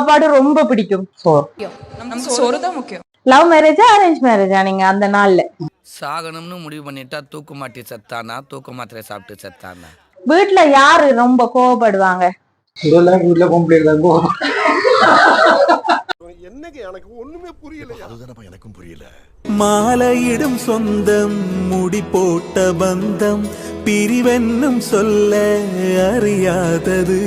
சாப்பாடு ரொம்ப பிடிக்கும். சோறு. நமக்கு சோறு தான் முக்கியம். லவ் மேரேஜா அரேஞ்ச் மேரேஜா நீங்க அந்த நாள்ல? சாகணும்னு முடிவு பண்ணிட்டா தூக்கு மாட்டி செத்தானா? தூக்கு மாத்திரை சாப்பிட்டு செத்தானா? வீட்ல யாரு ரொம்ப கோவப்படுவாங்க? இதெல்லாம் வீட்டுல இருந்தாங்க என்னங்க எனக்கு ஒண்ணுமே புரியலையா? அதுதானப்பா எனக்கும் புரியல. மாலையிடும் சொந்தம் முடி போட்ட பந்தம் பிரிவென்னும் சொல்ல அறியாதது.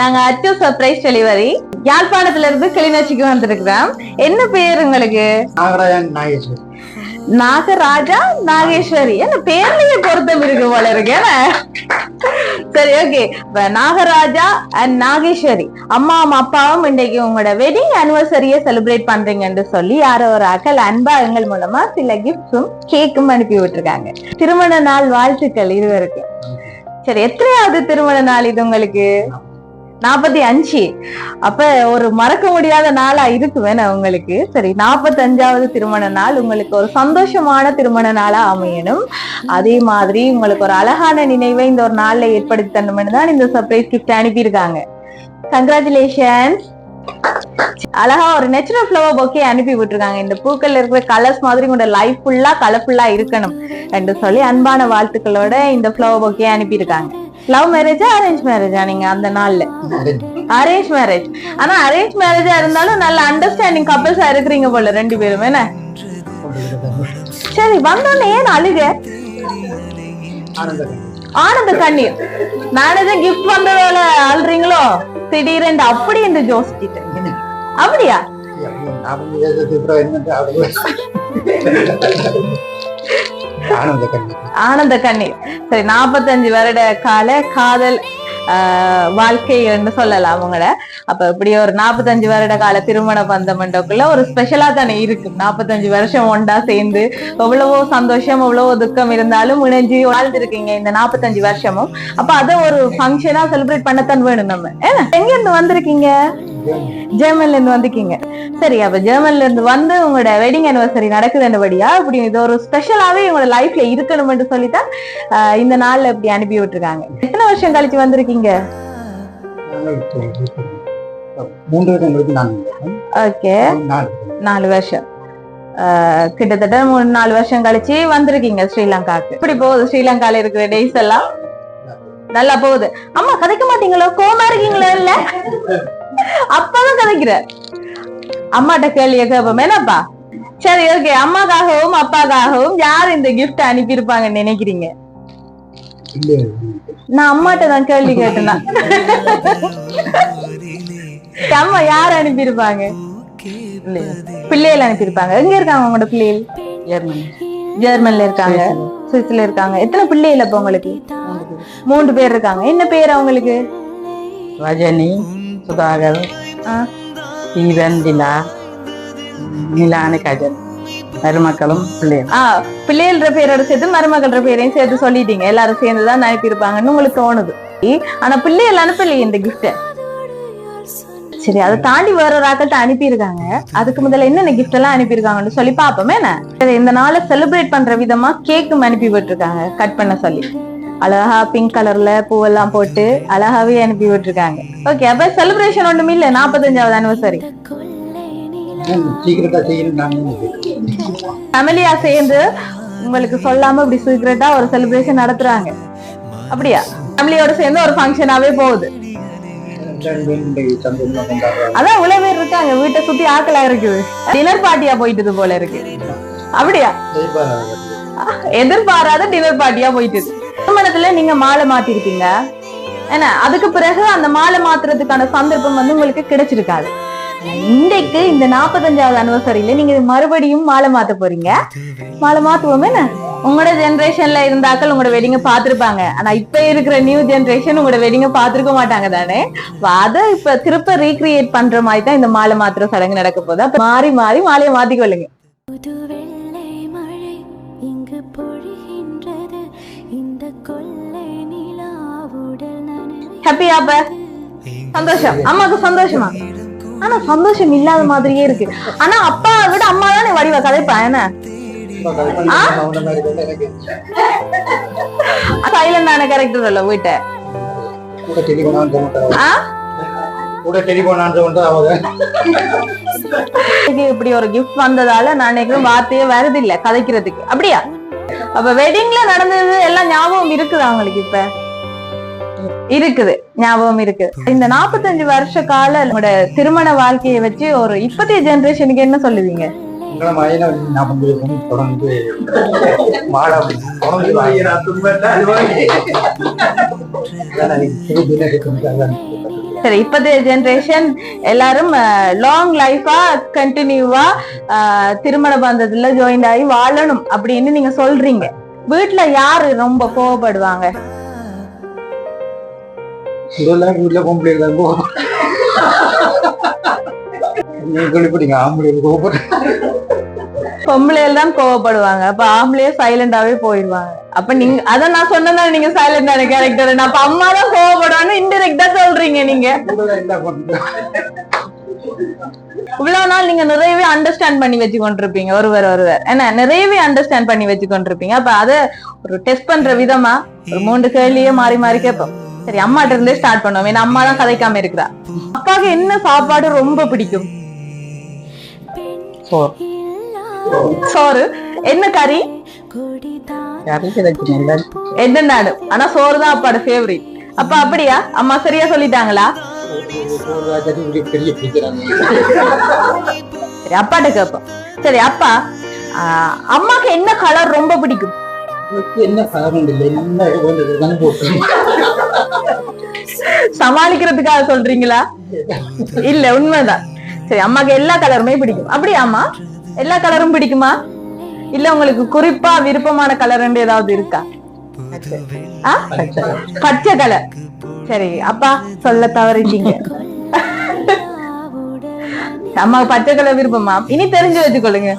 நாங்க அச்சு சர்ப்ரைஸ் டெலிவரி யாழ்ப்பாணத்துல இருந்து கிளிநொச்சிக்கு வந்திருக்கிறோம். என்ன பேர் உங்களுக்கு? நாகராஜன் நாகேஸ்வரி. நாகராஜா நாகேஸ்வரி. என்ன பேர்லயே பொருத்தம் இருக்கு போல இருக்கு? சரி ஓகே நாகராஜா அண்ட் நாகேஸ்வரி. அம்மாவும் அப்பாவும் இன்னைக்கு உங்களோட வெட்டிங் அனிவர்சரியை செலிப்ரேட் பண்றீங்கன்னு சொல்லி யாரோ ஒரு அக்கல் அன்பா எங்கள் மூலமா சில கிஃப்ட்ஸும் கேக்கும் அனுப்பி விட்டுருக்காங்க. திருமண நாள் வாழ்த்துக்கள் இருவருக்கு. சரி எத்தனையாவது திருமண நாள் இது உங்களுக்கு? நாற்பத்தி அஞ்சு. அப்ப ஒரு மறக்க முடியாத நாளா இருக்கு வேணா உங்களுக்கு. சரி நாற்பத்தி அஞ்சாவது திருமண நாள் உங்களுக்கு ஒரு சந்தோஷமான திருமண நாளா அமையணும். அதே மாதிரி உங்களுக்கு ஒரு அழகான நினைவை இந்த ஒரு நாள்ல ஏற்படுத்தி தரணும்னு தான் இந்த சர்ப்ரைஸ் கிஃப்ட் அனுப்பியிருக்காங்க. கங்க்ராச்சுலேஷன்ஸ் அழகா ஒரு நேச்சுரல் ஃப்ளவர் பொக்கே அனுப்பி விட்டுருக்காங்க. இந்த பூக்கள் இருக்கிற கலர்ஸ் மாதிரி உங்களோட லைஃப் ஃபுல்லா கலர்ஃபுல்லா இருக்கணும். என்று சொல்லி அன்பான வாழ்த்துக்களோட இந்த ஃப்ளவர் பொக்கே அனுப்பியிருக்காங்க. லவ் மேரேஜா அரேஞ்ச் மேரேஜா நீங்க அந்த நாள்ல? அரேஞ்ச் மேரேஜ் ஆனா அரேஞ்ச் மேரேஜா இருந்தாலும் நல்ல அண்டர்ஸ்டாண்டிங் கப்பல்ஸா இருக்கிறீங்க போல ரெண்டு பேரும் என்ன? சரி வந்தோடனே ஏன் அழுக? ஆனந்த கண்ணீர். நானே கிஃப்ட் வந்ததோட அழுறீங்களோ? திடீரென்று அப்படி என்று யோசிச்சுட்டேன். அப்படியா? ஆனந்த கண்ணீர். ஆனந்த கண்ணீர். சரி நாற்பத்தஞ்சு வருட கால காதல் ஆஹ், வாழ்க்கை என்று சொல்லலாம் அவங்கள அப்ப இப்படி ஒரு நாற்பத்தஞ்சு வருட கால திருமண பந்தம் மண்டபக்குள்ள ஒரு ஸ்பெஷலா தானே இருக்கு. நாற்பத்தஞ்சு வருஷம் ஒண்டா சேர்ந்து எவ்வளவோ சந்தோஷம் எவ்வளவோ துக்கம் இருந்தாலும் இணைஞ்சு வாழ்ந்துருக்கீங்க இந்த நாற்பத்தஞ்சு வருஷமும். அப்ப அதை ஒரு ஃபங்க்ஷனா செலிப்ரேட் பண்ணத்தான் வேணும் நம்ம. எங்க இருந்து வந்திருக்கீங்க? ஜெர்மன்ல இருந்து வந்திருக்கீங்க. சரி அப்ப ஜெர்மன்ல இருந்து வந்து உங்களோட வெட்டிங் அனிவர்சரி நடக்குதுன்றபடியா இப்படி இது ஒரு ஸ்பெஷலாவே உங்களோட லைஃப்ல இருக்கணும்னு சொல்லித்தான் ஆஹ், இந்த நாள்ல இப்படி அனுப்பி விட்டுருக்காங்க. எத்தனை வருஷம் கழிச்சு வந்திருக்கீங்க? மூன்று ஓகே நாலு வருஷம். கிட்டத்தட்ட மூணு நாலு வருஷம் கழிச்சு வந்திருக்கீங்க ஸ்ரீலங்காக்கு இப்படி போகுது ஸ்ரீலங்கால இருக்கிற டேஸ் எல்லாம்? நல்லா போகுது. அம்மா கதைக்க மாட்டீங்களோ? கோமா இருக்கீங்களா இல்ல? அப்பதான் கதைக்கிற அம்மாட்ட கேள்விய கேப்போம் என்னப்பா சரி ஓகே அம்மாக்காகவும் அப்பாக்காகவும் யார் இந்த கிஃப்ட் அனுப்பியிருப்பாங்கன்னு நினைக்கிறீங்க? நான் அம்மாட்ட தான் கேள்வி கேட்டேனா? அம்மா யார் அனுப்பியிருப்பாங்க? பிள்ளைகள் அனுப்பியிருப்பாங்க. எங்க இருக்காங்க உங்களோட பிள்ளைகள்? ஜெர்மனி. ஜெர்மன்ல இருக்காங்க. சுவிஸ்ல இருக்காங்க. எத்தனை பிள்ளைகள் அப்ப உங்களுக்கு? மூன்று பேர் இருக்காங்க. என்ன பேர் அவங்களுக்கு? ரஜினி சுதாகர் ஈரன் திலா நிலானு கஜல் மருமக்களும் பிள்ளைகள். ஆ பேரோட சேர்த்து மருமகள பேரையும் சேர்த்து சொல்லிட்டீங்க. எல்லாரும் சேர்ந்துதான் அனுப்பியிருப்பாங்கன்னு உங்களுக்கு தோணுது. ஆனா பிள்ளைகள் அனுப்பலையே இந்த கிஃப்ட சரி அதை தாண்டி வேற ஒரு ஆக்கள்கிட்ட அனுப்பியிருக்காங்க. அதுக்கு முதல்ல என்னென்ன கிஃப்ட் எல்லாம் அனுப்பியிருக்காங்கன்னு சொல்லி பாப்போமே என்ன? சரி இந்த நாளை செலிப்ரேட் பண்ற விதமா கேக்கும் அனுப்பி விட்டுருக்காங்க. கட் பண்ண சொல்லி. அழகா பிங்க் கலர்ல பூவெல்லாம் போட்டு அழகாவே அனுப்பி விட்டுருக்காங்க. ஓகே அப்ப செலிப்ரேஷன் ஒண்ணுமே இல்ல நாற்பத்தஞ்சாவது அனிவர்சரி சீக்கிரட்டா செய்யணும் ஃபேமிலியா சேர்ந்து உங்களுக்கு சொல்லாம இப்படி சீக்கிரட்டா ஒரு செலிப்ரேஷன் நடத்துறாங்க. அப்படியா? ஃபேமிலியோட சேர்ந்து ஒரு ஃபங்க்ஷனாவே போகுது. அதான் இவ்வளவு பேர் இருக்காங்க வீட்டை சுத்தி ஆக்கலா இருக்குது. டின்னர் பார்ட்டியா போயிட்டது போல இருக்கு. அப்படியா? எதிர்பாராத டின்னர் பார்ட்டியா போயிட்டு திருமணத்துல நீங்க மாலை மாத்திருக்கீங்க ஏன்னா அதுக்கு பிறகு அந்த மாலை மாத்துறதுக்கான சந்தர்ப்பம் வந்து உங்களுக்கு கிடைச்சிருக்காது. இன்றைக்கு இந்த நாற்பத்தஞ்சாவது அனிவர்சரியில நீங்க மறுபடியும் மாலை மாத்த போறீங்க. மாலை மாத்துவோம் என்ன? உங்களோட ஜெனரேஷன்ல இருந்தாக்கள் உங்களோட வெட்டிங்க பாத்திருப்பாங்க ஆனா இப்ப இருக்கிற நியூ ஜெனரேஷன் உங்களோட வெட்டிங்க பாத்திருக்க மாட்டாங்க தானே? அதை இப்ப திருப்ப ரீக்ரியேட் பண்ற மாதிரி தான் இந்த மாலை மாத்துற சடங்கு நடக்க அப்ப மாறி மாறி மாலையை மாத்திக்கொள்ளுங்க புது ஹாப்பியா அப்ப? சந்தோஷம். அம்மாக்கு சந்தோஷமா? ஆனா சந்தோஷம் இல்லாத மாதிரியே இருக்கு. ஆனா அப்பா விட அம்மா தானே வடிவ. கதைப்பா என்ன? சைலண்டான கேரக்டர் இல்ல வீட்டை இப்படி ஒரு கிஃப்ட் வந்ததால நான் நினைக்கிறேன் வார்த்தையே வருது இல்ல கதைக்கிறதுக்கு. அப்படியா? அப்ப வெட்டிங்ல நடந்தது எல்லாம் ஞாபகம் இருக்குதா உங்களுக்கு இப்ப? இருக்குது. ஞாபகம் இருக்கு. இந்த 45 வருஷ கால உங்களோட திருமண வாழ்க்கையை வச்சு ஒரு இப்பத்திய ஜெனரேஷனுக்கு என்ன சொல்லுவீங்க? சரி இப்பத்திய ஜெனரேஷன் எல்லாரும் லாங் லைஃபா கண்டினியூவா திருமண பந்தத்துல ஜாயின் ஆகி வாழணும் அப்படின்னு நீங்க சொல்றீங்க. வீட்டுல யாரு ரொம்ப கோவப்படுவாங்க? இதெல்லாம் வீட்டுல பொம்பளை நீங்க குறிப்பிட்டீங்க ஆம்பளை கோபப்பட்டு பொம்பளையில தான் கோவப்படுவாங்க. அப்ப ஆம்பளையே சைலண்டாவே போயிடுவாங்க அப்ப நீங்க அத நான் சொன்னதா நீங்க சைலண்டான கேரக்டர் நான் அப்ப அம்மா தான் கோவப்படுவான்னு இன்டெரக்டா சொல்றீங்க நீங்க. இவ்வளவு நாள் நீங்க நிறையவே அண்டர்ஸ்டாண்ட் பண்ணி வச்சு கொண்டிருப்பீங்க ஒருவர் ஒருவர். என்ன நிறையவே அண்டர்ஸ்டாண்ட் பண்ணி வச்சு கொண்டிருப்பீங்க அப்ப அத ஒரு டெஸ்ட் பண்ற விதமா ஒரு மூன்று கேள்வியே மாறி மாறி கேட்போம். சரி அம்மாட்ட இருந்தே ஸ்டார்ட் பண்ணுவோம். ஏன்னா அம்மா தான் கதைக்காம இருக்கிறா. அப்பாவுக்கு என்ன சாப்பாடு ரொம்ப பிடிக்கும்? சோறு என்ன கறி எந்த நாடு? ஆனா சோறு தான் அப்பாட ஃபேவரட் அப்ப அப்படியா? அம்மா சரியா சொல்லிட்டாங்களா? சரி அப்பாட்ட கேட்போம். சரி அப்பா அம்மாக்கு என்ன கலர் ரொம்ப பிடிக்கும்? என்ன காரணம் சமாளிக்கிறதுக்காக சொல்றீங்களா? இல்ல உண்மைதான். சரி அம்மாக்கு எல்லா கலருமே பிடிக்கும். அப்படியாமா எல்லா கலரும் பிடிக்குமா? இல்ல உங்களுக்கு குறிப்பா விருப்பமான கலர் ஏதாவது இருக்கா? பச்சை கலர். சரி அப்பா சொல்ல தவறிட்டீங்க. அம்மா பச்சை கலர் விருப்பமா? இனி தெரிஞ்சு வச்சுக்கொள்ளுங்க.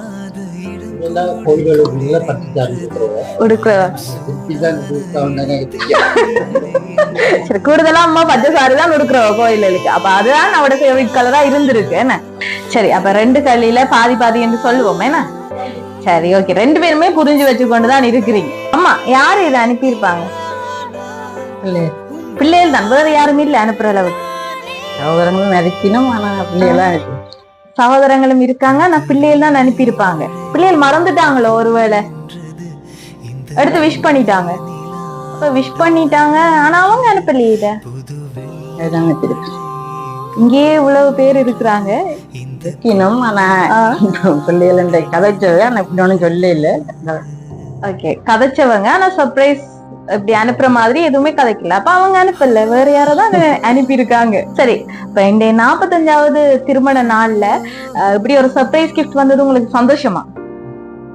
கூடுதலா அம்மா பச்சை சாரி தான் உடுக்குறவ கோயிலுக்கு அப்ப அதுதான் அவட ஃபேவரட் கலரா இருந்திருக்கு. என்ன? சரி அப்ப ரெண்டு கல்லில பாதி பாதி என்று சொல்லுவோம். என்ன? சரி ஓகே ரெண்டு பேருமே புரிஞ்சு வச்சுக்கொண்டு தான் இருக்கிறீங்க. அம்மா யாரு இதை அனுப்பியிருப்பாங்க? பிள்ளைகள் தான். வேற யாருமே இல்ல அனுப்புற அளவுக்கு. சகோதரங்களும் நறுக்கினும் ஆனா பிள்ளைகளாம் இருக்கு சகோதரங்களும் இருக்காங்க. ஆனா பிள்ளைகள் தான் அனுப்பியிருப்பாங்க. பிள்ளைகள் மறந்துட்டாங்களோ ஒருவேளை? எடுத்து விஷ் பண்ணிட்டாங்க. விஷ் பண்ணிட்டாங்க. ஆனா அவங்க அனுப்பலையே இத. இங்கேயே இவ்வளவு பேர் இருக்கிறாங்க. நறுக்கினும் ஆனா பிள்ளைகள் கதைச்சது ஆனா இப்படி ஒண்ணும் சொல்ல இல்ல ஓகே கதைச்சவங்க. ஆனா சர்ப்ரைஸ் இப்படி அனுப்புற மாதிரி எதுவுமே கதைக்கல. அப்ப அவங்க அனுப்பல. வேற யாராவது அனுப்பி இருக்காங்க சரி இப்ப இந்த நாற்பத்தஞ்சாவது திருமண நாள்ல இப்படி ஒரு சர்ப்ரைஸ் கிஃப்ட் வந்தது உங்களுக்கு சந்தோஷமா?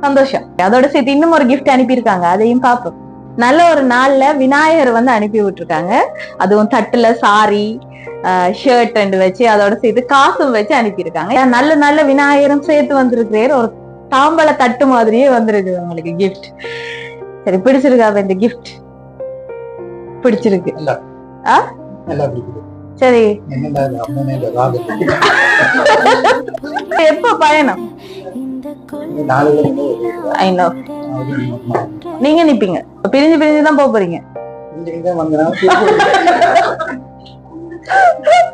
சந்தோஷம். அதோட சேர்த்து இன்னும் ஒரு கிஃப்ட் அனுப்பியிருக்காங்க. அதையும் பார்ப்போம். நல்ல ஒரு நாள்ல விநாயகர் வந்து அனுப்பி விட்டுருக்காங்க. அதுவும் தட்டுல சாரி ஷர்ட் ரெண்டு வச்சு அதோட சேர்த்து காசும் வச்சு அனுப்பியிருக்காங்க. நல்ல நல்ல விநாயகரும் சேர்த்து வந்திருக்கிறேன் ஒரு தாம்பல தட்டு மாதிரியே வந்திருக்கு உங்களுக்கு கிஃப்ட் சரி பிடிச்சிருக்கா இந்த கிஃப்ட் பிடிச்சிருக்கு. சரி. எப்ப பயணம்? நீங்க நிப்பீங்க. பிரிஞ்சு பிரிஞ்சு தான் போக போறீங்க.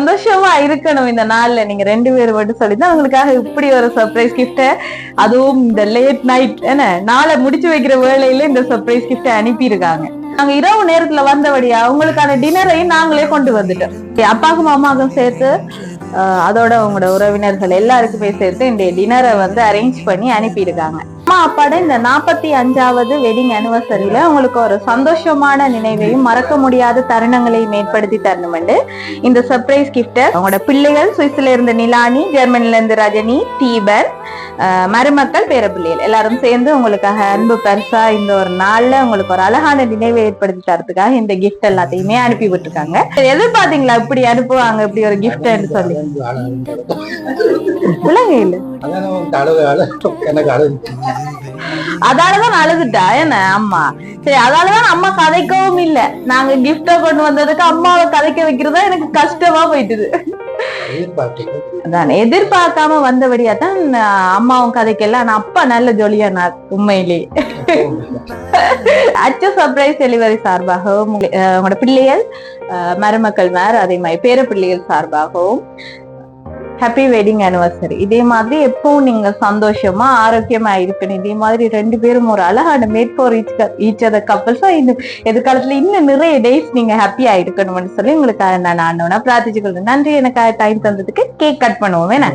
சந்தோஷமா இருக்கணும் இந்த நாள்ல. நீங்க ரெண்டு பேரும் மட்டும் சொல்லி தான் உங்களுக்காக இப்படி ஒரு சர்ப்ரைஸ் கிஃப்ட அதுவும் இந்த லேட் நைட் என்ன நாளை முடிச்சு வைக்கிற வேலையில இந்த சர்ப்ரைஸ் கிஃப்ட அனுப்பி இருக்காங்க நாங்க இரவு நேரத்துல வந்தபடியா உங்களுக்கான டின்னரையும் நாங்களே கொண்டு வந்துட்டோம். அப்பாக்கும் அம்மாக்கும் சேர்த்து ஆஹ், அதோட உங்களோட உறவினர்கள் எல்லாருக்குமே சேர்த்து இந்த டின்னரை வந்து அரேஞ்ச் பண்ணி அனுப்பியிருக்காங்க. அம்மா அப்பாட இந்த நாற்பத்தி அஞ்சாவது வெட்டிங் அனிவர்சரியில உங்களுக்கு ஒரு சந்தோஷமான நினைவையும் மறக்க முடியாத தருணங்களையும் ஏற்படுத்தி தரணுமெண்டு இந்த சர்ப்ரைஸ் கிஃப்ட உங்களோட பிள்ளைகள் சுவிஸ்ல இருந்து நிலானி ஜெர்மனில இருந்து ரஜினி தீபன் ஆஹ், மருமக்கள் பேரப்பிள்ளைகள் எல்லாரும் சேர்ந்து உங்களுக்காக அன்பு பரிசா இந்த ஒரு நாள்ல உங்களுக்கு ஒரு அழகான நினைவை ஏற்படுத்தி தரதுக்காக இந்த கிஃப்ட் எல்லாத்தையுமே அனுப்பி விட்டுருக்காங்க. எதிர்பார்த்தீங்களா இப்படி அனுப்புவாங்க இப்படி ஒரு கிஃப்ட்னு சொல்லி? கொள்ளை உலகையில். எனக்கு அதாலதான் அழுதுட்டா? என்ன? அம்மா. சரி அதாலதான் அம்மா கதைக்கவும் இல்ல. நாங்க கிஃப்டா கொண்டு வந்ததுக்கு அம்மாவை கதைக்க வைக்கிறதா எனக்கு கஷ்டமா போயிட்டுது. அதான் எதிர்பார்க்காம வந்தபடியா தான் அம்மாவும் கதைக்கல ஆனா அப்பா நல்ல ஜொலியா நான் உண்மையிலே. அச்ச சர்ப்ரைஸ் டெலிவரி சார்பாகவும் உங்களோட பிள்ளைகள் மருமக்கள் மேர் அதே மாதிரி பேர பிள்ளைகள் சார்பாகவும் ஹாப்பி வெட்டிங் அனிவர்சரி இதே மாதிரி எப்பவும் நீங்க சந்தோஷமா ஆரோக்கியமா இருக்கணும் இதே மாதிரி ரெண்டு பேரும் ஒரு அழகான மேட் ஃபார் ஈச் அதர் கப்பல்ஸா இன்னும் எதிர்காலத்துல இன்னும் நிறைய டேஸ் நீங்க ஹாப்பியா இருக்கணும்னு சொல்லி உங்களுக்கு நான் நான் பிரார்த்திச்சு கொள்றேன் நன்றி. எனக்கு டைம் தந்ததுக்கு கேக் கட் பண்ணுவோம் வேணா